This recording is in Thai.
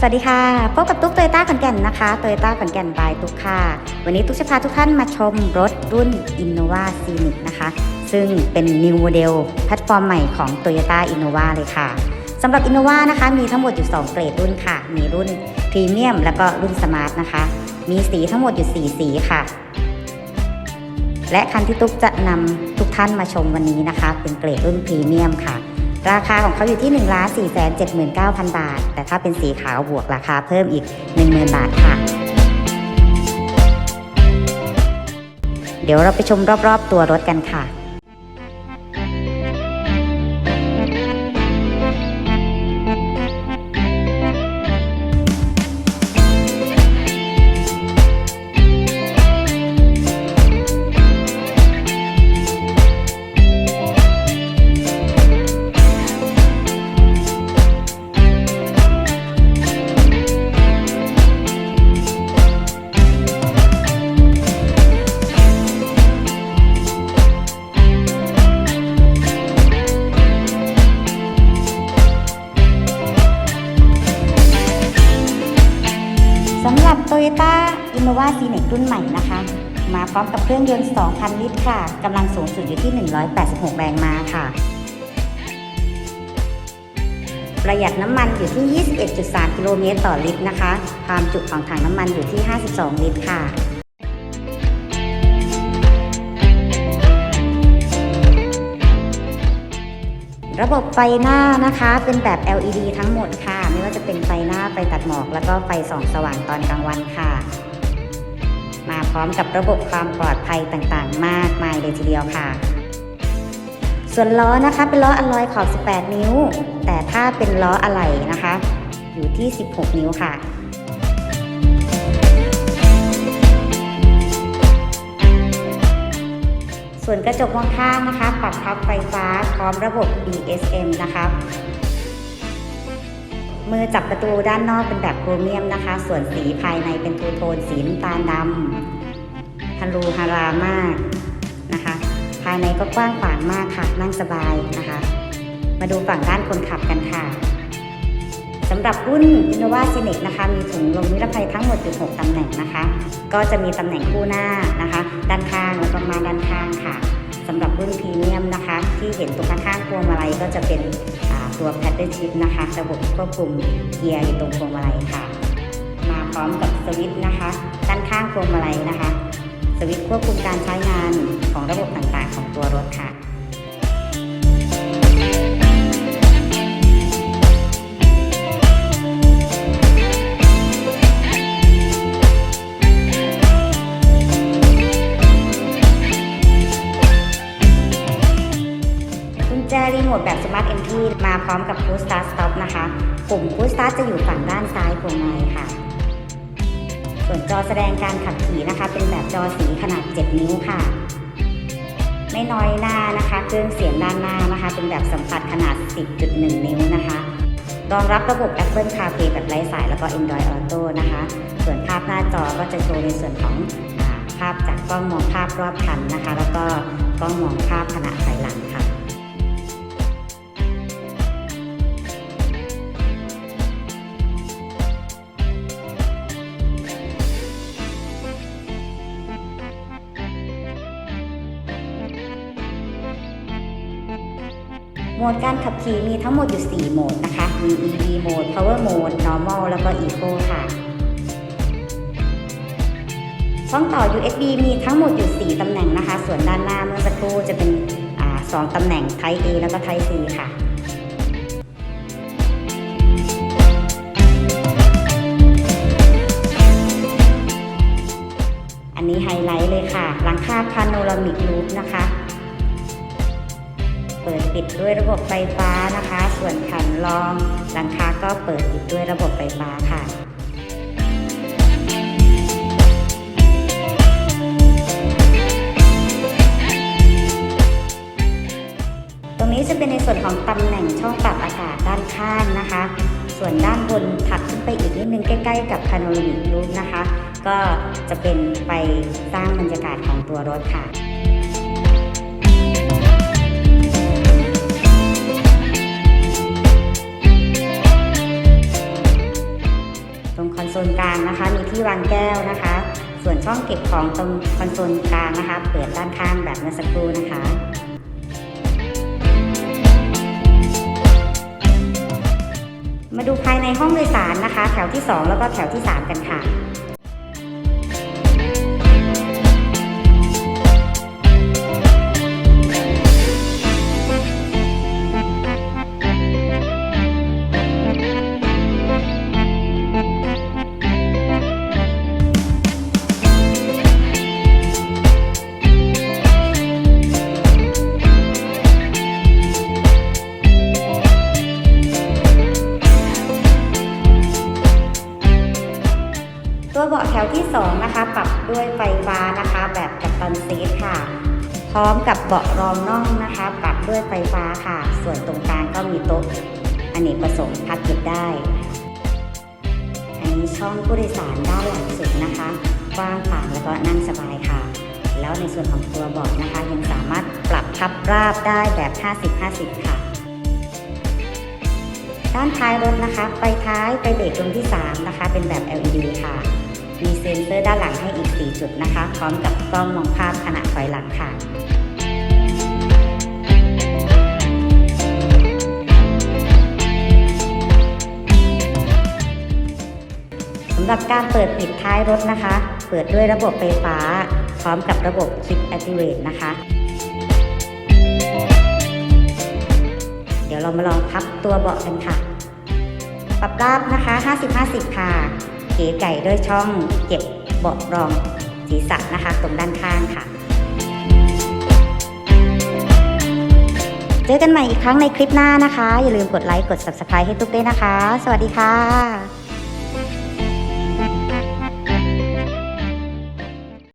สวัสดีค่ะ พบกับตุ๊กโตโยต้าขอนแก่นนะคะโตโยต้าขอนแก่นบายตุ๊กค่ะ วันนี้ตุ๊กจะพาทุกท่านมาชมรถรุ่น Innova Scenic นะคะ ซึ่งเป็น New Model แพลตฟอร์มใหม่ของ Toyota Innova เลยค่ะสำหรับ Innova นะคะ มีทั้งหมดอยู่ 2 เกรดรุ่นค่ะ มีรุ่นพรีเมียมแล้วก็รุ่นสมาร์ทนะคะ มีสีทั้งหมดอยู่ 4 สีค่ะ และคันที่ตุ๊กจะนำทุกท่านมาชมวันนี้นะคะ เป็นเกรดรุ่นพรีเมียมค่ะ ราคาของเขาอยู่ที่ 1 4 7 9 0 0 0 บาท แต่ถ้าเป็นสีขาวบวกราคาเพิ่มอีก 10,000 บาทค่ะ เดี๋ยวเราไปชมรอบๆตัวรถกันค่ะำหรับ Toyota Innova c n e รุ่นใหม่นะคะ มาพร้อมกับเครื่องยนต์ 2,000 ลิตรค่ะกำลังสูงสุดอยู่ที่ 186 แรงม้าค่ะ ประหยัดน้ำมันอยู่ที่ 21.3 กิโลเมตรต่อลิตรนะคะ ความจุของถังน้ำมันอยู่ที่ 52 ลิตรค่ะระบบไฟหน้านะคะเป็นแบบ LED ทั้งหมดค่ะ ไม่ว่าจะเป็นไฟหน้าไฟตัดหมอก แล้วก็ไฟส่องสว่างตอนกลางวันค่ะ มาพร้อมกับระบบความปลอดภัยต่างๆ มากมายเลยทีเดียวค่ะ ส่วนล้อนะคะเป็นล้ออลลอยขอบ 18 นิ้ว แต่ถ้าเป็นล้ออะไหล่นะคะ อยู่ที่ 16 นิ้วค่ะส่วนกระจกมองข้างนะคะ ปรับพับไฟฟ้าพร้อมระบบ BSM นะคะ มือจับประตูด้านนอกเป็นแบบโครเมียมนะคะ ส่วนสีภายในเป็นทูโทนสีน้ำตาลดำฮารูฮารามากนะคะ ภายในก็กว้างขวางมากค่ะ นั่งสบายนะคะ มาดูฝั่งด้านคนขับกันค่ะสำหรับรุ่น Innova Scenic นะคะ มีถุงลมนิรภัยทั้งหมดอยู่6ตำแหน่งนะคะ ก็จะมีตำแหน่งคู่หน้านะคะ ด้านข้างแล้วก็มาด้านข้างค่ะ สำหรับรุ่นพรีเมียมนะคะ ที่เห็นตรงข้างๆพวงมาลัยก็จะเป็นตัวแพดเดิลชิพนะคะ ระบบควบคุมเกียร์อยู่ตรงพวงมาลัยค่ะ มาพร้อมกับสวิตช์นะคะด้านข้างพวงมาลัยนะคะ สวิตช์ควบคุมการใช้งานของระบบต่างๆ ของตัวรถค่ะ มาพร้อมกับ Push Start Stop นะคะ ปุ่ม Push Start จะอยู่ฝั่งด้านซ้ายพวงมาลัยค่ะ ส่วนจอแสดงการขับขี่นะคะ เป็นแบบจอสีขนาด 7 นิ้วค่ะ ไม่น้อยหน้านะคะ เครื่องเสียงด้านหน้านะคะ เป็นแบบสัมผัสขนาด 10.1 นิ้วนะคะรองรับระบบ Apple CarPlay แบบไร้สายแล้วก็ Android Auto นะคะ ส่วนภาพหน้าจอก็จะโชว์ในส่วนของภาพจากกล้องมองภาพรอบคันนะคะ แล้วก็กล้องมองภาพขณะถอยหลัง โหมดการขับขี่มีทั้งหมดอยู่ 4 โหมดนะคะ มี EV โหมด Power Mode Normal แล้วก็ Eco ค่ะช่องต่อ USB มีทั้งหมดอยู่ 4 ตำแหน่งนะคะ ส่วนด้านหน้าเมื่อสักครู่จะเป็นอ่า2ตำแหน่ง Type A แล้วก็ Type C ค่ะอันนี้ไฮไลท์เลยค่ะ หลังคาพาโนรามิกรูฟนะคะ เปิดปิดด้วยระบบไฟฟ้านะคะ ส่วนแผ่นรองหลังคาก็เปิดปิดด้วยระบบไฟฟ้าค่ะตรงนี้จะเป็นในส่วนของตำแหน่งช่องปรับอากาศด้านข้างนะคะ ส่วนด้านบนถัดขึ้นไปอีกนิดนึงใกล้ ๆ กับพาโนรามิกรูฟนะคะ ก็จะเป็นไปสร้างบรรยากาศของตัวรถค่ะ ซนโซลกลางนะคะ มีที่วางแก้วนะคะ ส่วนช่องเก็บของตรงคอนโซลกลางนะคะ เปิดด้านข้างแบบเมื่อสักครู่นะคะมาดูภายในห้องโดยสารนะคะ แถวที่ 2 แล้วก็แถวที่ 3 กันค่ะ ที่2นะคะปรับด้วยไฟฟ้านะคะแบบกัปตันซีทค่ะ พร้อมกับเบาะรองน่องนะคะ ปรับด้วยไฟฟ้าค่ะ ส่วนตรงกลางก็มีโต๊ะอเนกประสงค์พับเก็บได้ อันนี้ช่องผู้โดยสารด้านหลังสุดนะคะกว้างขวางแล้วก็นั่งสบายค่ะ แล้วในส่วนของตัวเบาะนะคะ ยังสามารถปรับพับราบได้แบบ 50-50 ค่ะด้านท้ายรถนะคะไฟท้ายไฟเบรกดวงที่ 3 นะคะ เป็นแบบ LED ค่ะ มีเซ็นเซอร์ด้านหลังให้อีก 4 จุดนะคะ พร้อมกับกล้องมองภาพขณะถอยหลังค่ะสำหรับการเปิดปิดท้ายรถนะคะ เปิดด้วยระบบไฟฟ้า พร้อมกับระบบ Kick Activate นะคะ เดี๋ยวเรามาลองพับตัวเบาะกันค่ะ ปรับราบนะคะ 50-50 ค่ะ เก๋ไก่ด้วยช่องเก็บเบาะรองศีรษะนะคะ ตรงด้านข้างค่ะ เจอกันใหม่อีกครั้งในคลิปหน้านะคะ อย่าลืมกดไลค์กด Subscribe ให้ตุ๊กด้วยนะคะ สวัสดีค่ะ